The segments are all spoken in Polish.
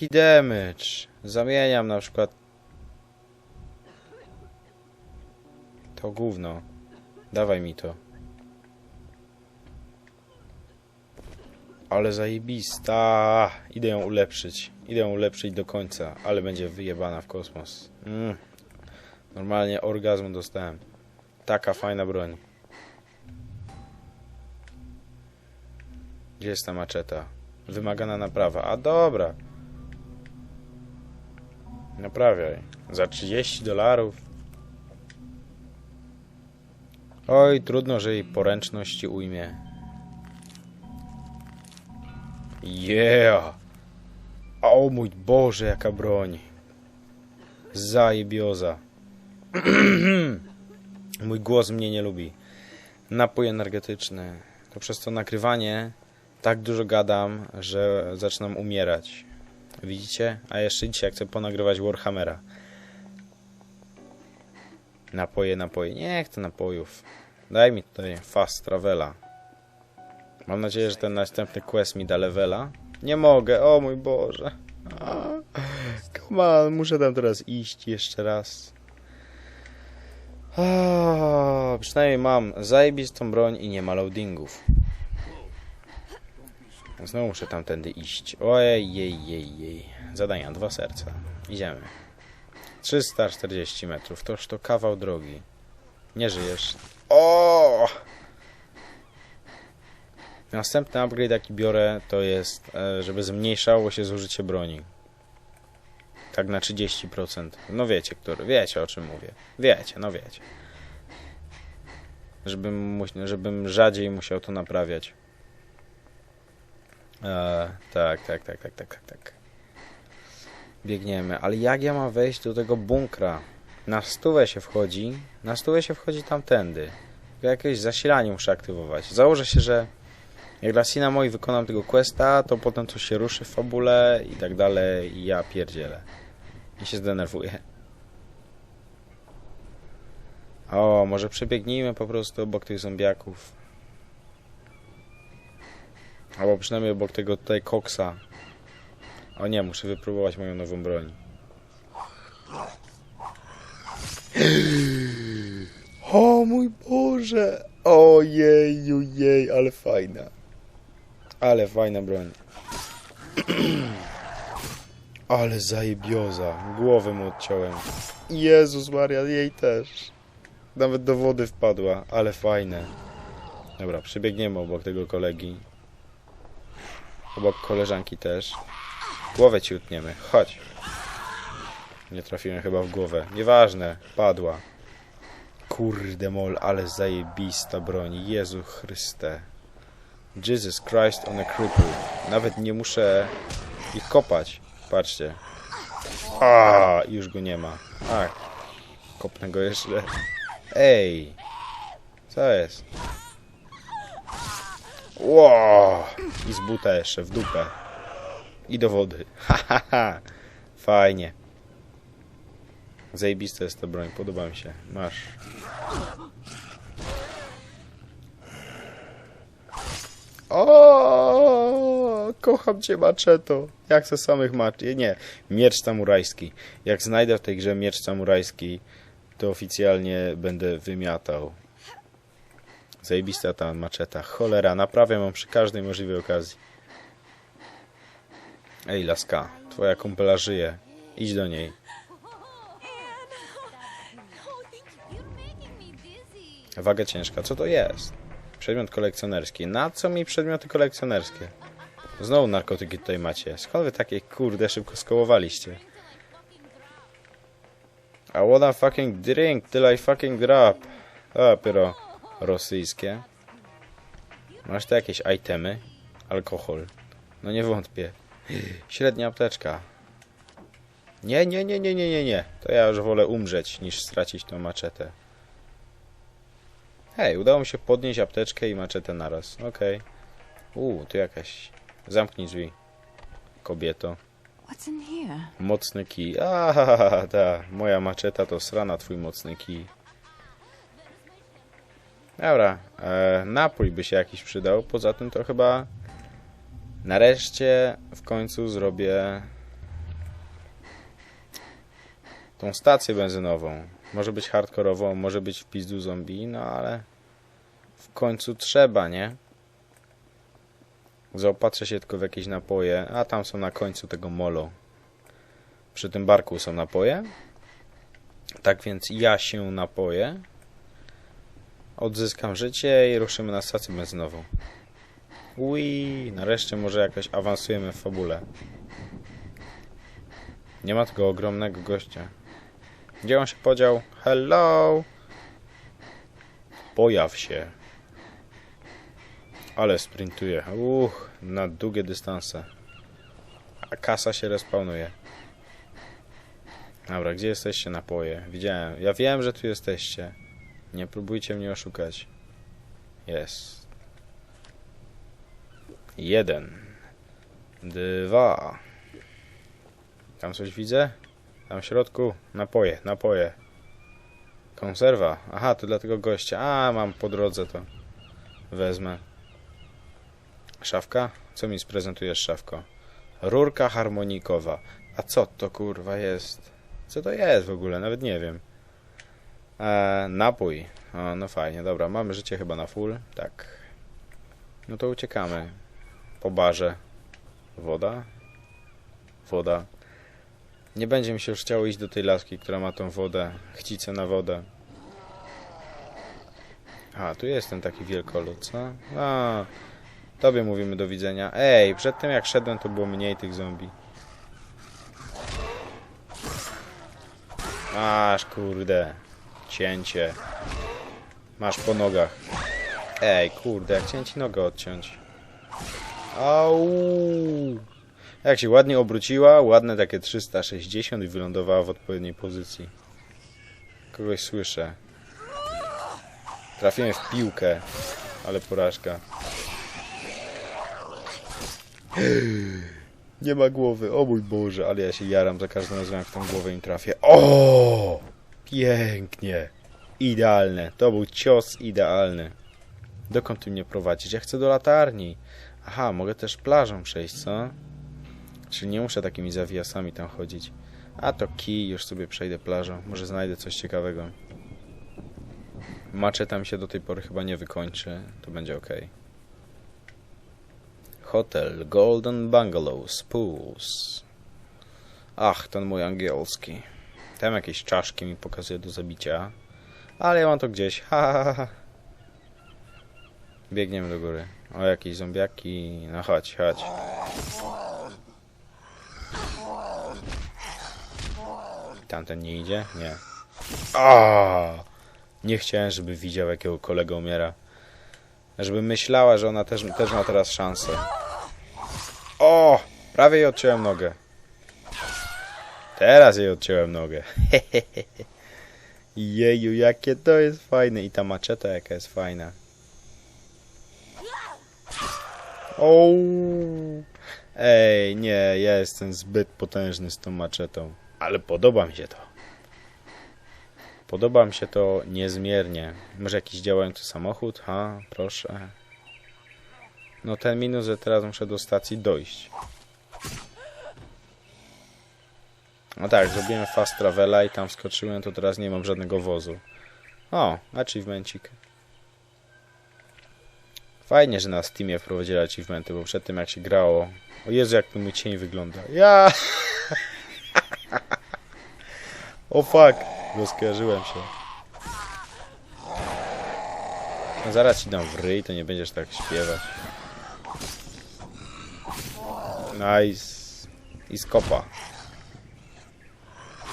I damage. Zamieniam na przykład to gówno. Dawaj mi to. Ale zajebista. Idę ją ulepszyć. Idę ją ulepszyć do końca, ale będzie wyjebana w kosmos. Mm. Normalnie orgazmu dostałem. Taka fajna broń. Gdzie jest ta maczeta? Wymagana naprawa. A dobra. Naprawiaj. Za 30 dolarów. Oj, trudno, że jej poręczność ci ujmie. Yeah! O mój Boże, jaka broń. Zajebioza. mój głos mnie nie lubi. Napój energetyczny. To przez to nakrywanie tak dużo gadam, że zaczynam umierać. Widzicie? A jeszcze dzisiaj chcę ponagrywać Warhammera. Napoje, napoje. Nie chcę napojów. Daj mi tutaj fast travela. Mam nadzieję, że ten następny quest mi da levela. Nie mogę, o mój Boże. Come on, muszę tam teraz iść jeszcze raz. A, przynajmniej mam zajebistą broń i nie ma loadingów. Znowu muszę tamtędy iść. Ojej, jej, jej, jej. Zadania, dwa serca. Idziemy. 340 metrów, toż to kawał drogi. Nie żyjesz. O! Następny upgrade jaki biorę to jest, e, żeby zmniejszało się zużycie broni. Tak na 30%. No wiecie, który, wiecie o czym mówię. Wiecie, no wiecie. Żebym, żebym rzadziej musiał to naprawiać. E, tak, tak, tak, tak, tak, tak. Biegniemy, ale jak ja mam wejść do tego bunkra? Na stówę się wchodzi, na stówę się wchodzi tamtędy. Jakieś zasilanie muszę aktywować. Założę się, że jak dla Sina moi wykonam tego questa, to potem coś się ruszy w fabule i tak dalej i ja pierdzielę. I się zdenerwuję. O, może przebiegnijmy po prostu obok tych zombiaków. Albo przynajmniej obok tego tutaj koksa. O nie, muszę wypróbować moją nową broń. O mój Boże! Ojej, jej, ale fajna. Ale fajna broń. Ale zajebioza. Głowę mu odciąłem. Jezus Maria, jej też. Nawet do wody wpadła, ale fajne. Dobra, przebiegniemy obok tego kolegi. Obok koleżanki też. Głowę ci utniemy. Chodź. Nie trafiłem chyba w głowę. Nieważne. Padła. Kurde mol, ale zajebista broń. Jezu Chryste. Jesus Christ on a cripple. Nawet nie muszę ich kopać. Patrzcie. A, już go nie ma. Tak. Kopnę go jeszcze. Ej. Co jest? Ło! I z buta jeszcze, w dupę. I do wody. Ha, ha, ha. Fajnie. Zajebista jest ta broń, podoba mi się. Masz. O, kocham cię maczeto. Jak chcę samych macz... Nie, miecz samurajski. Jak znajdę w tej grze miecz samurajski, to oficjalnie będę wymiatał. Zajebista ta maczeta. Cholera, naprawiam ją przy każdej możliwej okazji. Ej, laska, twoja kumpela żyje. Idź do niej. Waga ciężka, co to jest? Przedmiot kolekcjonerski. Na co mi przedmioty kolekcjonerskie? Znowu narkotyki tutaj macie. Skąd wy takie kurde szybko skołowaliście? I wanna fucking drink till I fucking drop. A, rosyjskie. Masz tu jakieś itemy? Alkohol. No nie wątpię. Średnia apteczka. Nie, nie, nie, nie, nie, nie, nie. To ja już wolę umrzeć, niż stracić tą maczetę. Hej, udało mi się podnieść apteczkę i maczetę naraz. Okej. Okay. Uuu, tu jakaś... Zamknij drzwi. Kobieto. What's in here? Mocny kij. Aaa, ta. Moja maczeta to srana twój mocny kij. Dobra. E, napój by się jakiś przydał. Poza tym to chyba... Nareszcie w końcu zrobię tą stację benzynową. Może być hardkorową, może być w pizdu zombie, no ale w końcu trzeba, nie? Zaopatrzę się tylko w jakieś napoje, a tam są na końcu tego molo. Przy tym barku są napoje. Tak więc ja się napoję. Odzyskam życie i ruszymy na stację benzynową. Ui, nareszcie może jakoś awansujemy w fabule. Nie ma tego ogromnego gościa. Gdzie on się podział? Hello! Pojaw się. Ale sprintuje. Uch, na długie dystanse. A kasa się respawnuje. Dobra, gdzie jesteście napoje? Widziałem. Ja wiem, że tu jesteście. Nie próbujcie mnie oszukać. Jest. Jeden. Dwa. Tam coś widzę? Tam w środku? Napoje, napoje. Konserwa. Aha, to dla tego gościa. A, mam po drodze to. Wezmę. Szafka? Co mi sprezentujesz, szafko? Rurka harmonikowa. A co to kurwa jest? Co to jest w ogóle? Nawet nie wiem. E, napój. O, no fajnie, dobra. Mamy życie chyba na full. Tak. No to uciekamy. Po barze. Woda? Woda. Nie będzie mi się już chciało iść do tej laski, która ma tą wodę. Chcicę na wodę. A, tu jest ten taki wielkolud, co? A, tobie mówimy do widzenia. Ej, przed tym jak szedłem, to było mniej tych zombie. Masz, kurde. Cięcie. Masz po nogach. Ej, kurde, jak chciałem ci nogę odciąć. Au! Jak się ładnie obróciła, ładne takie 360 i wylądowała w odpowiedniej pozycji. Kogoś słyszę. Trafiłem w piłkę, ale porażka. Nie ma głowy, o mój Boże, ale ja się jaram za każdym razem jak w tą głowę im trafię. O! Pięknie. Idealne. To był cios idealny. Dokąd ty mnie prowadzisz? Ja chcę do latarni. Aha, mogę też plażą przejść, co? Czyli nie muszę takimi zawijasami tam chodzić. A to kij, już sobie przejdę plażą. Może znajdę coś ciekawego. Maczeta mi się do tej pory chyba nie wykończy. To będzie ok. Hotel Golden Bungalow Spools. Ach, ten mój angielski. Tam jakieś czaszki mi pokazuje do zabicia. Ale ja mam to gdzieś. Ha, ha, ha. Biegniemy do góry. O, jakieś zombiaki. No chodź, chodź. Tamten nie idzie? Nie. A! Nie chciałem, żeby widział, jakiego kolega umiera. Żeby myślała, że ona też, też ma teraz szansę. O! Prawie jej odciąłem nogę. Teraz jej odciąłem nogę. Jeju, jakie to jest fajne. I ta maczeta jaka jest fajna. O! Ej, nie, ja jestem zbyt potężny z tą maczetą. Ale podoba mi się to. Podoba mi się to niezmiernie. Może jakiś działający samochód? Ha, proszę. No ten minus, że teraz muszę do stacji dojść. No tak, zrobiłem fast travela i tam wskoczyłem, to teraz nie mam żadnego wozu. O, achievemencik. Fajnie, że na Steamie wprowadzili achievementy, bo przed tym jak się grało... O Jezu, jak ten mój cień wygląda. Ja! O fuck! Rozkojarzyłem się. No zaraz ci dam w ryj, to nie będziesz tak śpiewać. Nice. I skopa.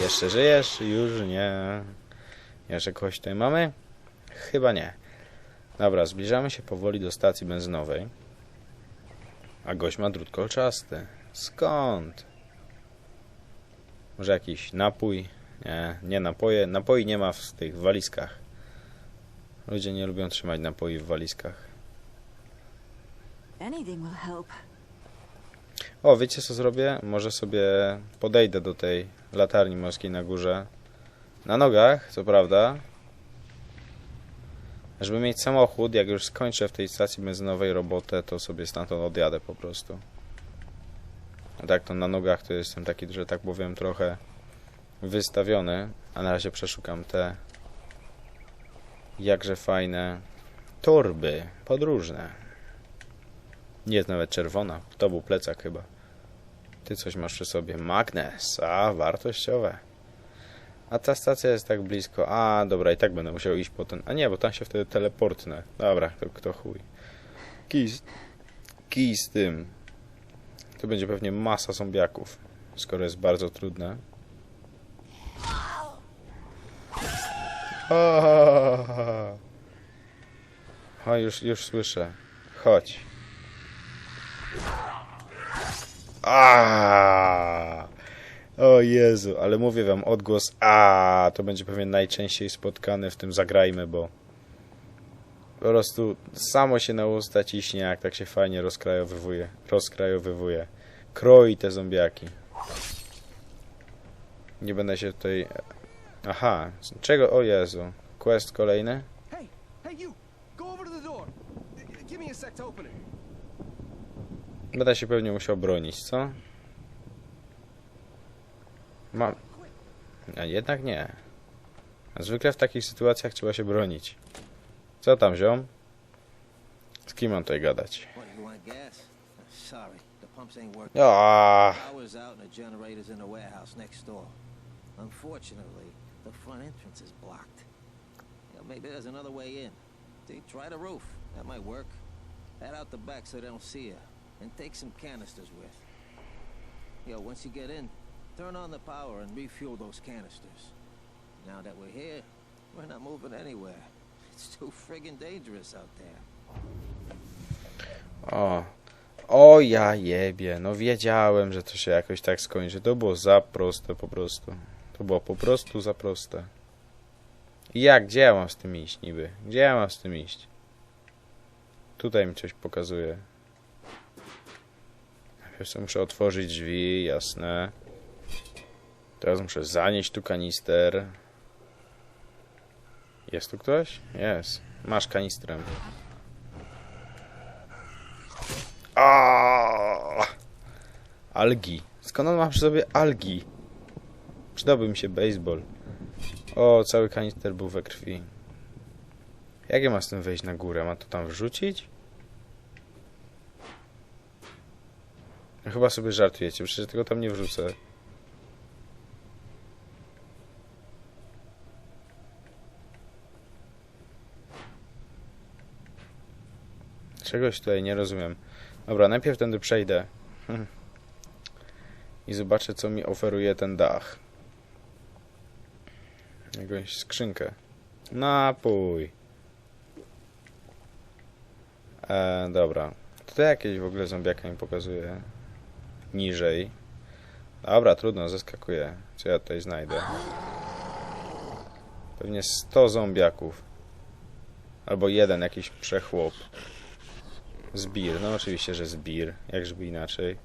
Jeszcze żyjesz? Już nie. Jeszcze kogoś tutaj mamy? Chyba nie. Dobra, zbliżamy się powoli do stacji benzynowej. A gość ma drut kolczasty. Skąd? Może jakiś napój? Nie, nie napoje. Napoi nie ma w tych walizkach. Ludzie nie lubią trzymać napoi w walizkach. O, wiecie co zrobię? Może sobie podejdę do tej latarni morskiej na górze. Na nogach, co prawda. Żeby mieć samochód, jak już skończę w tej stacji benzynowej robotę, to sobie stamtąd odjadę po prostu. A tak to na nogach to jestem taki, że tak powiem, trochę wystawiony, a na razie przeszukam te jakże fajne torby podróżne. Nie jest nawet czerwona, to był plecak chyba. Ty coś masz przy sobie. Magnes, a wartościowe. A ta stacja jest tak blisko. A, dobra, i tak będę musiał iść po ten. A nie, bo tam się wtedy teleportnę. Dobra, to kto chuj. Kij z, kij z tym. Tu będzie pewnie masa zombiaków, skoro jest bardzo trudne. O, już, już słyszę. Chodź. A. O Jezu, ale mówię wam, odgłos a to będzie pewnie najczęściej spotkany w tym zagrajmy, bo po prostu samo się na usta ciśnie, jak tak się fajnie rozkrajowywuje, rozkrajowywuje. Kroi te zombiaki. Nie będę się tutaj... Aha, czego? O Jezu. Quest kolejny? Hey, hey, you! Go over to the door. Give me a sec to open it. Będę się pewnie musiał bronić, co? Mam... A jednak nie. Zwykle w takich sytuacjach trzeba się bronić. Co tam, ziom? Z kim mam tutaj gadać? What, you want gas? Sorry, the pumps ain't working. A, Power's out and the generator's in the warehouse next door. Unfortunately, the front entrance is blocked. You know, maybe there's another way in. See, try the roof. That might work. Head out the back so they don't see you. And take some canisters with. Know, once you get in, turn on the power and refuel those canisters. Now that we're here, we're not moving anywhere. It's too friggin' dangerous out there. o. O ja jebie, no wiedziałem, że to się jakoś tak skończy. To było za proste po prostu. To było po prostu za proste. Jak? Gdzie ja mam z tym iść niby? Gdzie ja mam z tym iść? Tutaj mi coś pokazuje. Muszę otworzyć drzwi, jasne. Teraz muszę zanieść tu kanister. Jest tu ktoś? Jest. Masz kanistrem. Aaaa! Algi. Skąd on ma przy sobie algi? Przydałby mi się baseball. O, cały kanister był we krwi. Jak ja mam z tym wejść na górę? Ma to tam wrzucić? Chyba sobie żartujecie, przecież tego tam nie wrzucę. Czegoś tutaj nie rozumiem. Dobra, najpierw tędy przejdę. I zobaczę, co mi oferuje ten dach. Jakąś skrzynkę. Napój. E, dobra. Tutaj jakieś w ogóle zombiaka mi pokazuje. Niżej. Dobra, trudno, zeskakuję. Co ja tutaj znajdę? Pewnie 100 zombiaków. Albo jeden jakiś przechłop. Zbir, no oczywiście, że zbir. Jakżeby inaczej.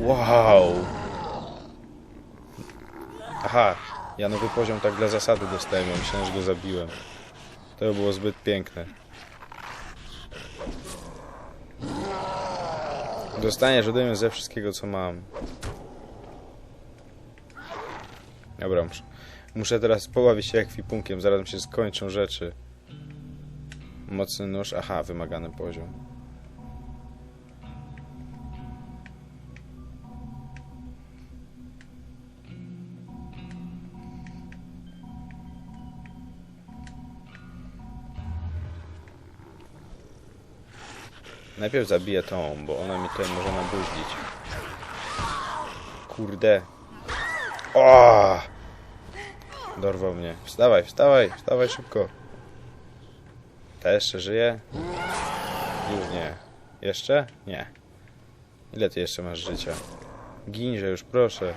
Wow! Aha, ja nowy poziom tak dla zasady dostałem, myślałem, że go zabiłem. To było zbyt piękne. Dostaniesz ode mnie ze wszystkiego, co mam. Dobra, muszę, muszę teraz pobawić się ekwipunkiem, zaraz mi się skończą rzeczy. Mocny nóż, aha, wymagany poziom. Najpierw zabiję tą, bo ona mi tutaj może nabuździć. Kurde. O! Dorwał mnie. Wstawaj, wstawaj, wstawaj szybko. Ta jeszcze żyje? Już nie. Jeszcze? Nie. Ile ty jeszcze masz życia? Ginże już, proszę.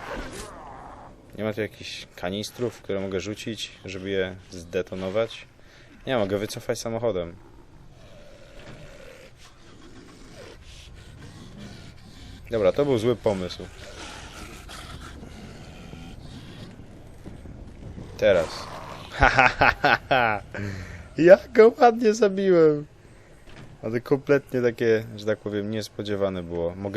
Nie ma tu jakichś kanistrów, które mogę rzucić, żeby je zdetonować? Nie, mogę wycofać samochodem. Dobra, to był zły pomysł. Teraz. Ha, ha, ha, ha. Jak go ładnie zabiłem. Ale kompletnie takie, że tak powiem, niespodziewane było. Mogę